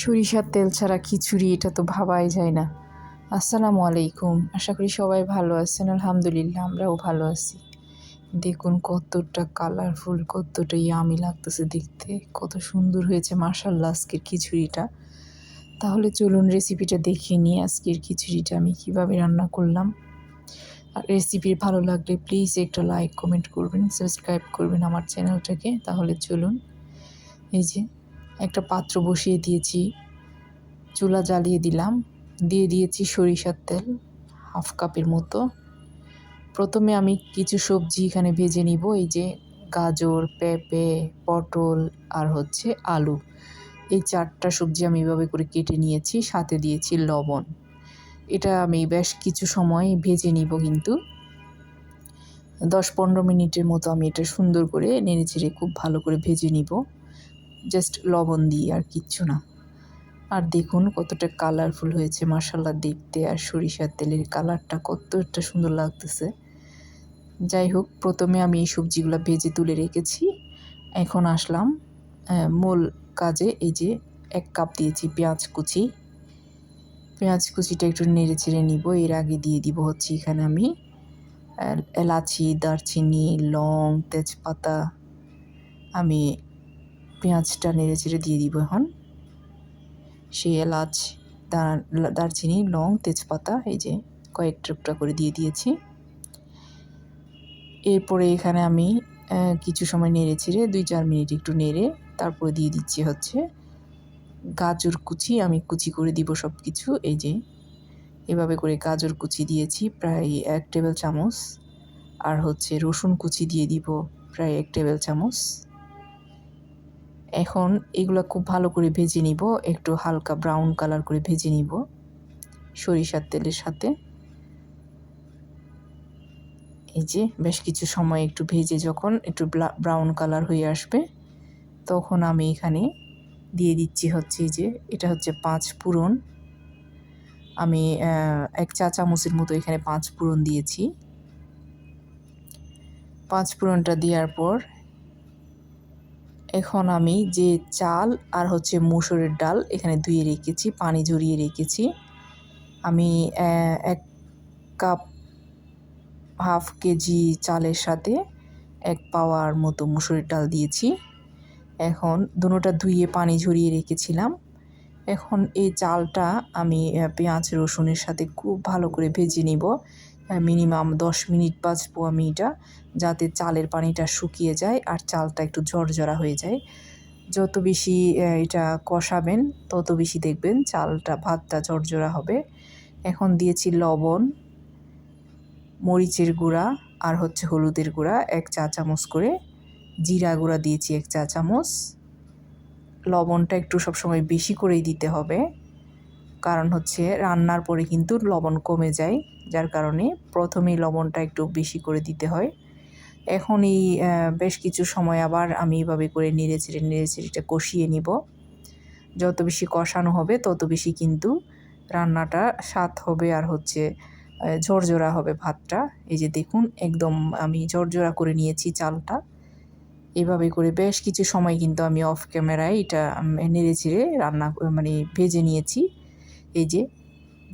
সরিষার তেল ছাড়া খিচুড়ি, এটা তো ভাবাই যায় না। আসসালামু আলাইকুম। আশা করি সবাই ভালো আছেন, আলহামদুলিল্লাহ আমরাও ভালো আছি। দেখুন কতটা কালারফুল কতটা ইয়ামি লাগতেছে দেখতে, কত সুন্দর হয়েছে মার্শাল্লাহ আজকের খিচুড়িটা। তাহলে চলুন রেসিপিটা দেখে নিই আজকের খিচুড়িটা আমি কীভাবে রান্না করলাম। আর রেসিপির ভালো লাগলে প্লিজ একটা লাইক কমেন্ট করবেন সাবস্ক্রাইব করবেন আমার চ্যানেলটাকে তাহলে চলুন, এই যে একটা পাত্র বসিয়ে দিয়েছি। চুলা জ্বালিয়ে দিলাম। দিয়ে দিয়েছি সরিষার তেল, হাফ কাপের মতো। প্রথমে আমি কিছু সবজি এখানে ভেজে নিব, এই যে গাজর, পেঁপে, পটল আর হচ্ছে আলু। এই চারটা সবজি আমি এভাবে করে কেটে নিয়েছি, সাথে দিয়েছি লবণ। এটা আমি বেশ কিছু সময় ভেজে নিব কিন্তু। দশ পনেরো মিনিটের মতো আমি এটা সুন্দর করে নেড়ে চেড়ে খুব ভালো করে ভেজে নিব। জাস্ট লবণ দিয়ে আর কিচ্ছু না। আর দেখুন কতটা কালারফুল হয়েছে মশালা দেখতে আর সরিষার তেলের কালারটা কতটা সুন্দর লাগতেছে। যাই হোক, প্রথমে আমি এই সবজিগুলো ভেজে তুলে রেখেছি। এখন আসলাম মূল কাজে এই যে এক কাপ দিয়েছি পেঁয়াজ কুচি। পেঁয়াজ কুচিটা একটু নেড়ে চেড়ে নিব, এর আগে দিয়ে দিব হচ্ছে এখানে আমি এলাচি, দারচিনি, লং, তেজপাতা। আমি পেঁয়াজটা নেড়ে চেড়ে দিয়ে দিব এখন। সেই এলাচ দারচিনি, লং তেজপাতা, এই যে কয়েক টুকটা করে দিয়ে দিয়েছি। এরপরে এখানে আমি কিছু সময় নেড়ে ছেড়ে দুই চার মিনিট একটু নেড়ে তারপরে দিয়ে দিচ্ছি হচ্ছে গাজর কুচি। আমি কুচি করে দিব সব কিছু এই যে এভাবে করে গাজর কুচি দিয়েছি প্রায় এক টেবিল চামচ। আর হচ্ছে রসুন কুচি দিয়ে দিব প্রায় এক টেবিল চামচ। এখন এগুলো খুব ভালো করে ভেজে নিব। একটু হালকা ব্রাউন কালার করে ভেজে নিব সরিষার তেলের সাথে। এই যে বেশ কিছু সময় একটু ভেজে যখন একটু ব্রাউন কালার হয়ে আসবে, তখন আমি এখানে দিয়ে দিচ্ছি হচ্ছে যে, এটা হচ্ছে পাঁচ পুরন আমি এক চা চামচের মতো এখানে পাঁচ পুরন দিয়েছি। পাঁচ পুরনটা দেওয়ার পর এখন আমি যে চাল আর হচ্ছে মুসুরের ডাল এখানে ধুয়ে রেখেছি, পানি ঝরিয়ে রেখেছি। আমি এক কাপ হাফ কেজি চালের সাথে এক পাওয়ার মতো মুসুরের ডাল দিয়েছি। এখন দুটোটা ধুয়ে পানি ঝরিয়ে রেখেছিলাম। এখন এই চালটা আমি পেঁয়াজ রসুনের সাথে খুব ভালো করে ভেজে নিব। মিনিমাম দশ মিনিট বাজবো আমি এটা, যাতে চালের পানিটা শুকিয়ে যায় আর চালটা একটু ঝরঝরা হয়ে যায়। যত বেশি এটা কষাবেন, তত বেশি দেখবেন চালটা, ভাতটা ঝরঝরা হবে। এখন দিয়েছি লবণ, মরিচের গুঁড়া আর হচ্ছে হলুদের গুঁড়া, এক চা চামচ করে। জিরা গুঁড়া দিয়েছি এক চা চামচ। লবণটা একটু সবসময় বেশি করেই দিতে হবে। কারণ হচ্ছে রান্নার পরে কিন্তু লবণ কমে যায়, যার কারণে প্রথমেই লবণটা একটু বেশি করে দিতে হয়। এখন এই বেশ কিছু সময় আবার আমি এভাবে করে নেড়ে চেড়ে, নেড়ে চেড়েটা কষিয়ে নিব। যত বেশি কষানো হবে, তত বেশি কিন্তু রান্নাটা স্বাদ হবে আর হচ্ছে ঝরঝরা হবে ভাতটা। এই যে দেখুন, একদম আমি ঝরঝরা করে নিয়েছি চালটা। এভাবে করে বেশ কিছু সময় কিন্তু আমি অফ ক্যামেরায় এটা নেড়ে চেড়ে রান্না মানে ভেজে নিয়েছি। এই যে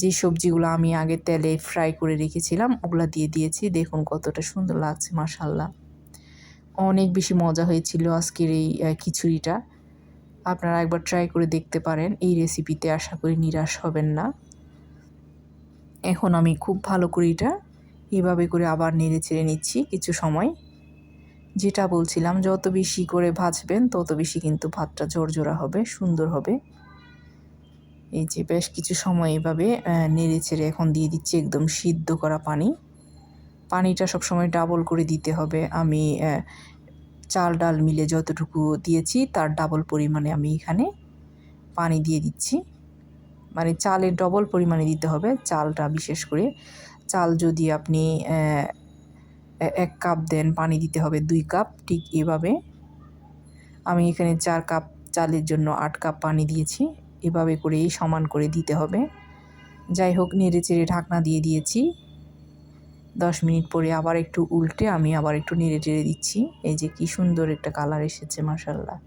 যে সবজিগুলো আমি আগে তেলে ফ্রাই করে রেখেছিলাম, ওগুলো দিয়ে দিয়েছি। দেখুন কতটা সুন্দর লাগছে মাসাল্লাহ অনেক বেশি মজা হয়েছিল আজকের এই খিচুড়িটা। আপনারা একবার ট্রাই করে দেখতে পারেন। এই রেসিপিতে আশা করি নিরাশ হবেন না। এখন আমি খুব ভালো করে এটা এভাবে করে আবার নেড়ে চেড়ে নিচ্ছি কিছু সময়। যেটা বলছিলাম, যত বেশি করে ভাজবেন, তত বেশি কিন্তু ভাতটা জোরজোড়া হবে, সুন্দর হবে। এই যে বেশ কিছু সময় এভাবে নেড়ে চেড়ে এখন দিয়ে দিচ্ছি একদম সিদ্ধ করা পানি। পানিটা সবসময় ডাবল করে দিতে হবে। আমি চাল ডাল মিলে যতটুকু দিয়েছি তার ডাবল পরিমাণে আমি এখানে পানি দিয়ে দিচ্ছি। মানে চালের ডবল পরিমাণে দিতে হবে চালটা বিশেষ করে। চাল যদি আপনি এক কাপ দেন পানি দিতে হবে দুই কাপ, ঠিক এভাবে। আমি এখানে চার কাপ চালের জন্য আট কাপ পানি দিয়েছি। এভাবে করেই সমান করে দিতে হবে। যাই হোক নেড়ে চেড়ে ঢাকনা দিয়ে দিয়েছি। দশ মিনিট পরে আবার একটু উল্টে আমি আবার একটু নেড়ে চেড়ে দিচ্ছি। এই যে কি সুন্দর একটা কালার এসেছে মাসাল্লাহ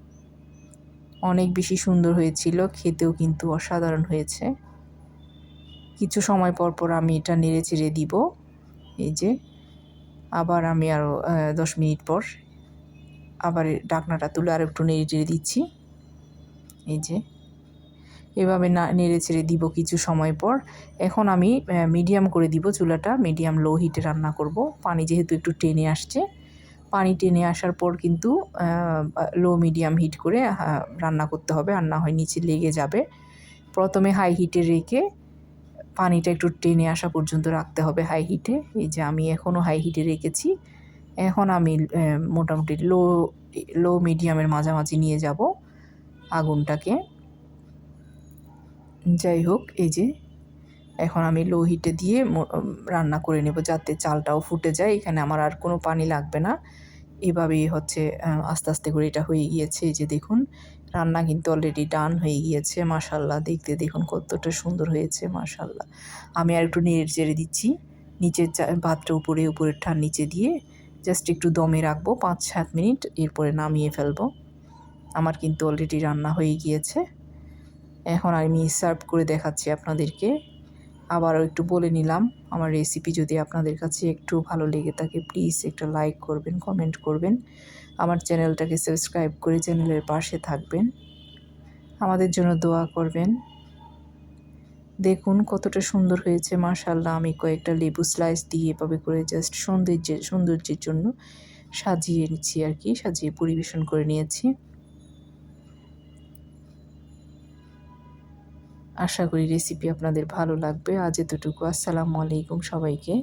অনেক বেশি সুন্দর হয়েছিল, খেতেও কিন্তু অসাধারণ হয়েছে। কিছু সময় পর পর আমি এটা নেড়ে চেড়ে দিব। এই যে, আবার আমি আরও দশ মিনিট পর আবার ডাকনাটা তুলে আর একটু নেড়ে চেড়ে দিচ্ছি। এই যে এভাবে না নেড়ে ছেড়ে দিব কিছু সময় পর। এখন আমি মিডিয়াম করে দিব চুলাটা মিডিয়াম লো হিটে রান্না করব। পানি যেহেতু একটু টেনে আসছে, পানি টেনে আসার পর কিন্তু লো মিডিয়াম হিট করে রান্না করতে হবে আর না হয় নিচে লেগে যাবে। প্রথমে হাই হিটে রেখে পানিটা একটু টেনে আসা পর্যন্ত রাখতে হবে হাই হিটে এই যে আমি এখনও হাই হিটে রেখেছি। এখন আমি মোটামুটি লো লো মিডিয়ামের মাঝামাঝি নিয়ে যাব আগুনটাকে। যাই হোক, এই যে এখন আমি লো হিটে দিয়ে রান্না করে নেব যাতে চালটাও ফুটে যায়। এখানে আমার আর কোনো পানি লাগবে না। এভাবেই হচ্ছে আস্তে আস্তে করে এটা হয়ে গিয়েছে। এই যে দেখুন, রান্না কিন্তু অলরেডি ডান হয়ে গিয়েছে মাশাল্লাহ দেখতে দেখুন কতটা সুন্দর হয়েছে মাশাল্লাহ আমি আর একটু নেড়ে চেড়ে দিচ্ছি। নিচের ভাতটা উপরে, উপরের ঠান নিচে দিয়ে জাস্ট একটু দমে রাখব, পাঁচ সাত মিনিট, এরপরে নামিয়ে ফেলব। আমার কিন্তু অলরেডি রান্না হয়ে গিয়েছে। এখন আমি সার্ভ করে দেখাচ্ছি আপনাদেরকে। আবারও একটু বলে নিলাম, আমার রেসিপি যদি আপনাদের কাছে একটু ভালো লেগে থাকে প্লিজ একটা লাইক করবেন কমেন্ট করবেন। আমার চ্যানেলটাকে সাবস্ক্রাইব করে চ্যানেলের পাশে থাকবেন। আমাদের জন্য দোয়া করবেন। দেখুন কতটা সুন্দর হয়েছে মাশাল্লাহ আমি কয়েকটা লেবু স্লাইস দিয়ে এভাবে করে জাস্ট সৌন্দর্যের সৌন্দর্যের জন্য সাজিয়ে নিচ্ছি আর কি, সাজিয়ে পরিবেশন করে নিয়েছি। আশা করি রেসিপি আপনাদের ভালো লাগবে। আজ এতটুকু। আসসালামু আলাইকুম সবাইকে।